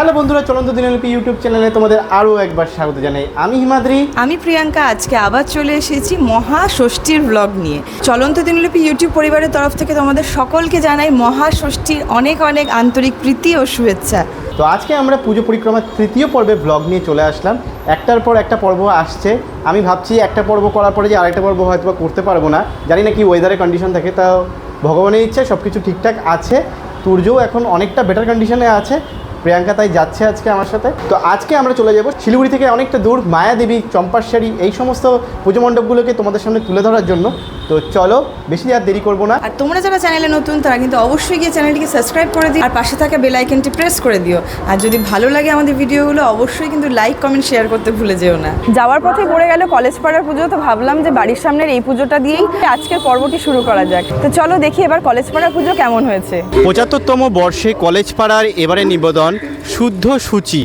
Hello বন্ধুরা চলন্ত দিনলিপি YouTube চ্যানেলে তোমাদের আরও একবার স্বাগত জানাই। আমি হিমাদ্রি। আমি প্রিয়াঙ্কা আজকে আবার চলে এসেছি মহা ষষ্ঠীর ব্লগ নিয়ে। চলন্ত দিনলিপি ইউটিউব পরিবারের তরফ থেকে তোমাদের সকলকে জানাই মহা ষষ্ঠীর অনেক অনেক আন্তরিক প্রীতি ও শুভেচ্ছা। তো আজকে আমরা পুজো পরিক্রমার তৃতীয় পর্বে ব্লগ নিয়ে চলে আসলাম। একটার পর একটা পর্ব আসছে। আমি ভাবছি একটা পর্ব করার পরে যে আরেকটা পর্ব হয়তো বা করতে পারব না। জানি না কি ওয়েদারের কন্ডিশন থাকে তাও ভগবানের ইচ্ছে সব কিছু ঠিকঠাক আছে। তুর্যও এখন অনেকটা বেটার কন্ডিশনে আছে। প্রিয়াঙ্কা তাই যাচ্ছে আজকে আমার সাথে। তো আজকে আমরা চলে যাব শিলিগুড়ি থেকে অনেকটা দূর, মায়াদেবী, চম্পাশাড়ি, এই সমস্ত পুজো মণ্ডপগুলোকে তোমাদের সামনে তুলে ধরার জন্য। তো চলো বেশি আর দেরি করব না। আর তোমরা যারা চ্যানেলে নতুন তারা কিন্তু অবশ্যই গিয়ে চ্যানেলটিকে সাবস্ক্রাইব করে দিও আর পাশে থাকা বেল আইকনটি প্রেস করে দিও। আর যদি ভালো লাগে আমাদের ভিডিওগুলো অবশ্যই কিন্তু লাইক কমেন্ট শেয়ার করতে ভুলে যেও না। যাওয়ার পথে পড়ে গেল কলেজ পাড়ার পুজো তো ভাবলাম যে বাড়ির সামনের এই পুজোটা দিয়েই আজকের পর্বটি শুরু করা যাক। তো চলো দেখি এবার কলেজ পাড়ার পুজো কেমন হয়েছে। পঁচাত্তরতম বর্ষে কলেজ পাড়ার এবারে নিবেদন শুদ্ধ সূচি।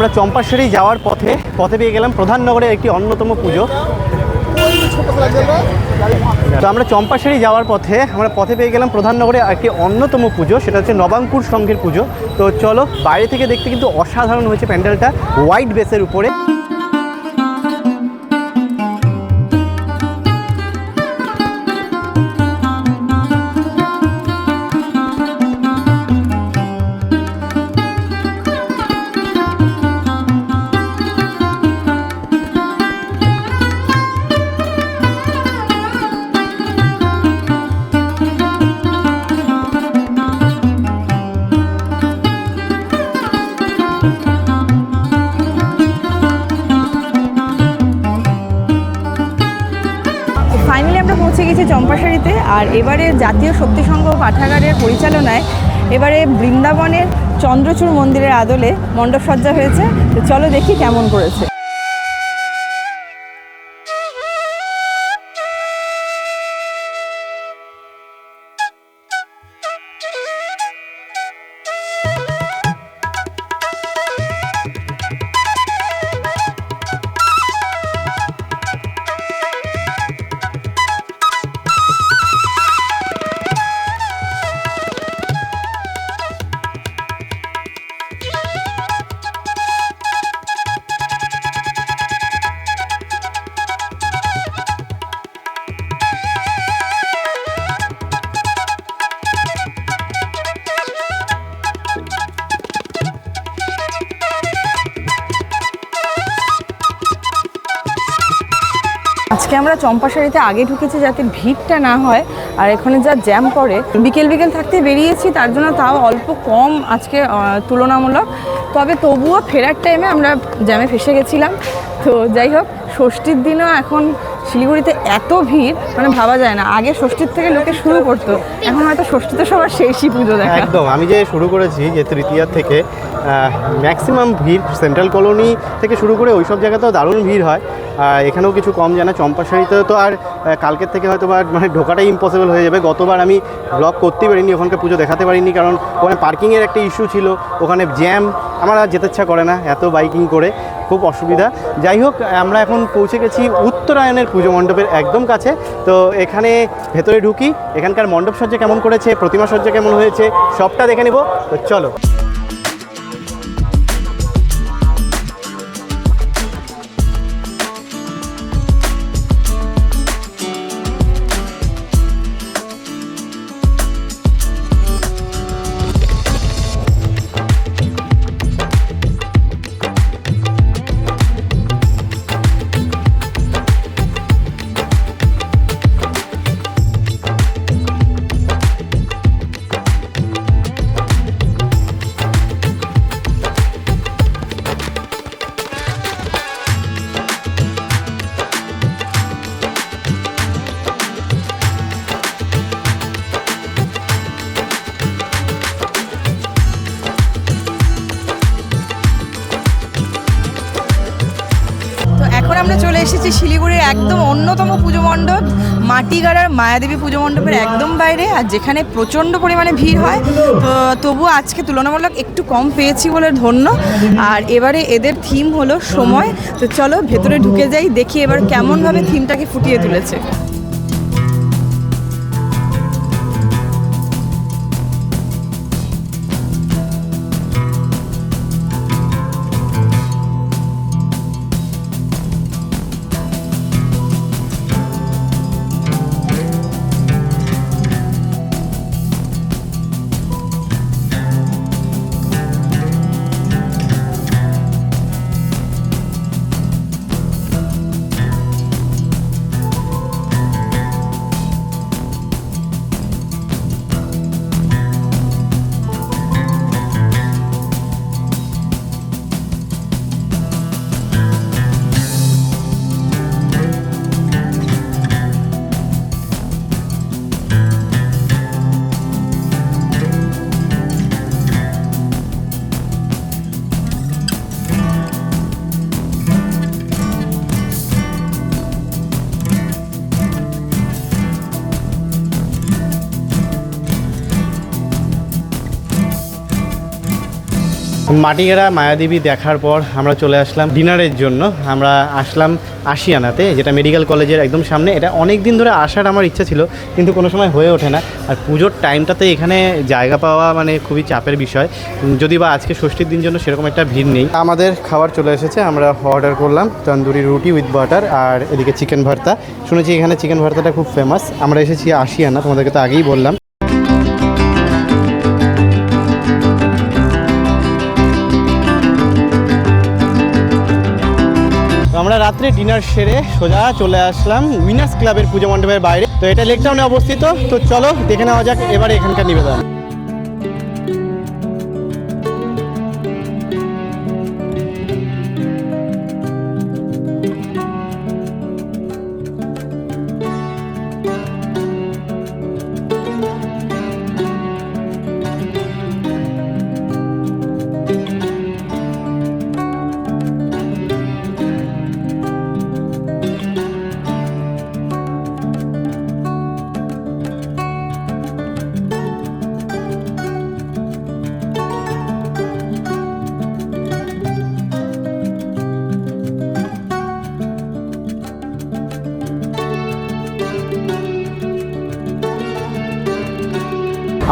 আমরা চম্পাশ্বরী যাওয়ার পথে পথে পেয়ে গেলাম প্রধাননগরের একটি অন্যতম পুজো। তো আমরা চম্পাশ্বরী যাওয়ার পথে, আমরা পথে পেয়ে গেলাম প্রধাননগরে একটি অন্যতম পুজো, সেটা হচ্ছে নবাঙ্কুর সংঘের পুজো। তো চলো, বাইরে থেকে দেখতে কিন্তু অসাধারণ হয়েছে প্যান্ডেলটা, হোয়াইট বেসের উপরে। আর এবারে জাতীয় শক্তি সংঘ পাঠাগারের পরিচালনায় এবারে বৃন্দাবনের চন্দ্রচূড় মন্দিরের আদলে মণ্ডপসজ্জা হয়েছে। তো চলো দেখি কেমন করেছে। আজকে আমরা চম্পাশাড়িতে আগে ঢুকেছি যাতে ভিড়টা না হয়, আর এখানে যা জ্যাম পড়ে বিকেল বিকেল থাকতে বেরিয়েছি, তার জন্য তাও অল্প কম আজকে তুলনামূলক। তবে তবুও ফেরার টাইমে আমরা জ্যামে ফেসে গেছিলাম। তো যাই হোক, ষষ্ঠীর দিনও এখন শিলিগুড়িতে এত ভিড় মানে ভাবা যায় না। আগে ষষ্ঠীর থেকে লোকে শুরু করতো, এখন হয়তো ষষ্ঠীতে সবার শেষই পুজো দেখা। একদম, আমি যে শুরু করেছি, যে তৃতীয়ার থেকে ম্যাক্সিমাম ভিড় সেন্ট্রাল কলোনি থেকে শুরু করে ওই সব জায়গাতেও দারুণ ভিড় হয়। এখানেও কিছু কম জানা চম্পাশাড়িতে তো আর কালকের থেকে হয়তো বা মানে ঢোকাটাই ইম্পসিবল হয়ে যাবে। গতবার আমি ব্লগ করতেই পারিনি, ওখানকে পুজো দেখাতে পারিনি, কারণ ওখানে পার্কিংয়ের একটা ইস্যু ছিল, ওখানে জ্যাম আমার আর যেতে ইচ্ছা করে না এত বাইকিং করে, খুব অসুবিধা। যাই হোক, আমরা এখন পৌঁছে গেছি উত্তরায়ণের পুজো মণ্ডপের একদম কাছে। তো এখানে ভেতরে ঢুকি, এখানকার মণ্ডপ সজ্জা কেমন করেছে, প্রতিমা সজ্জা কেমন হয়েছে, সবটা দেখে নেব। তো চলো। আমরা চলে এসেছি শিলিগুড়ির একদম অন্যতম পুজো মণ্ডপ, মাটিগাড়ার মায়াদেবী পুজো মণ্ডপের একদম বাইরে। আর যেখানে প্রচণ্ড পরিমাণে ভিড় হয়, তো তবু আজকে তুলনামূলক একটু কম পেয়েছি বলে ধন্য। আর এবারে এদের থিম হলো সময়। তো চলো ভেতরে ঢুকে যাই, দেখি এবার কেমনভাবে থিমটাকে ফুটিয়ে তুলেছে। মাটিগেরা মায়াদেবী দেখার পর আমরা চলে আসলাম ডিনারের জন্য। আমরা আসলাম আশিয়ানাতে, যেটা মেডিকেল কলেজের একদম সামনে। এটা অনেক দিন ধরে আসার আমার ইচ্ছা ছিল, কিন্তু কোনো সময় হয়ে ওঠে না। আর পুজোর টাইমটাতে এখানে জায়গা পাওয়া মানে খুবই চাপের বিষয়। যদি বা আজকে ষষ্ঠীর দিন জন্য সেরকম একটা ভিড় নেই। আমাদের খাবার চলে এসেছে, আমরা অর্ডার করলাম তন্দুরি রুটি উইথ বাটার আর এদিকে চিকেন ভর্তা। শুনেছি এখানে চিকেন ভর্তাটা খুব ফেমাস আমরা এসেছি আশিয়ানা, তোমাদেরকে তো আগেই বললাম। রাত্রে ডিনার সেরে সোজা চলে আসলাম উইনার্স ক্লাবের পুজো মণ্ডপের বাইরে। তো এটা লেকটাউনে অবস্থিত। তো চলো দেখে নেওয়া যাক, এবারে এখানকার নিবেদন।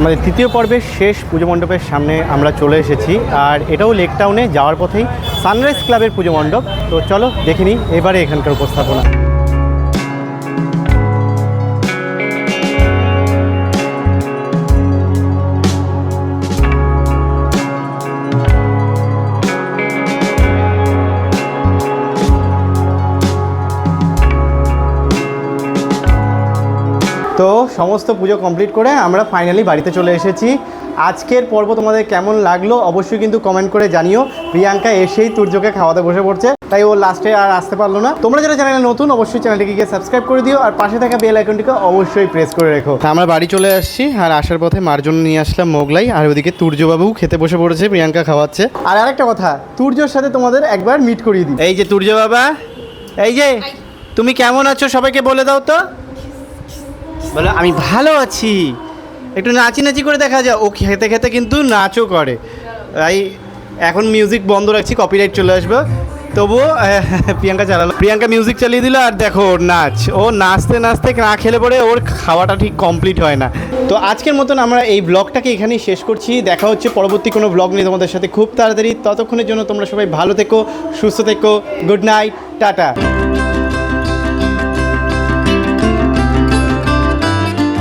আমাদের তৃতীয় পর্বের শেষ পুজো মণ্ডপের সামনে আমরা চলে এসেছি। আর এটাও লেক টাউনে যাওয়ার পথেই সানরাইজ ক্লাবের পুজো মণ্ডপ। তো চলো দেখে নিই এবারে এখানকার উপস্থাপনা। সমস্ত পুজো কমপ্লিট করে আমরা ফাইনালি বাড়িতে চলে এসেছি। আজকের পর্ব তোমাদের কেমন লাগল অবশ্যই কিন্তু কমেন্ট করে জানিও। প্রিয়াঙ্কা এসেই তুর্যকে খাওয়াতে বসে পড়ছে তাই ও লাস্টে আর আসতে পারল না। তোমরা যারা চ্যানেলে নতুন অবশ্যই চ্যানেলটিকে গিয়ে সাবস্ক্রাইব করে দিও আর পাশে থাকা বেল আইকনটিকে অবশ্যই প্রেস করে রেখো। আমরা বাড়ি চলে আসছি আর আসার পথে মার জন্য নিয়ে আসলাম মোগলাই আর ওদিকে তুর্যবাবু খেতে বসে পড়েছে প্রিয়াঙ্কা খাওয়াচ্ছে। আর আরেকটা কথা তুর্যর সাথে তোমাদের একবার মিট করিয়ে দিই। এই যে তুর্য বাবা এই যে তুমি কেমন আছো সবাইকে বলে দাও তো। বলো, আমি ভালো আছি। একটু নাচি নাচি করে দেখা যায়, ও খেতে খেতে কিন্তু নাচও করে। তাই এখন মিউজিক বন্ধ রাখছি কপিরাইট চলে আসবে। তবুও প্রিয়াঙ্কা চালালো। প্রিয়াঙ্কা মিউজিক চালিয়ে দিল আর দেখো ওর নাচ। ও নাচতে নাচতে না খেলে পরে ওর খাওয়াটা ঠিক কমপ্লিট হয় না। তো আজকের মতন আমরা এই ব্লগটাকে এখানেই শেষ করছি। দেখা হচ্ছে পরবর্তী কোনো ব্লগ নিয়ে তোমাদের সাথে খুব তাড়াতাড়ি। ততক্ষণের জন্য তোমরা সবাই ভালো থেকো, সুস্থ থেকো গুড নাইট টাটা।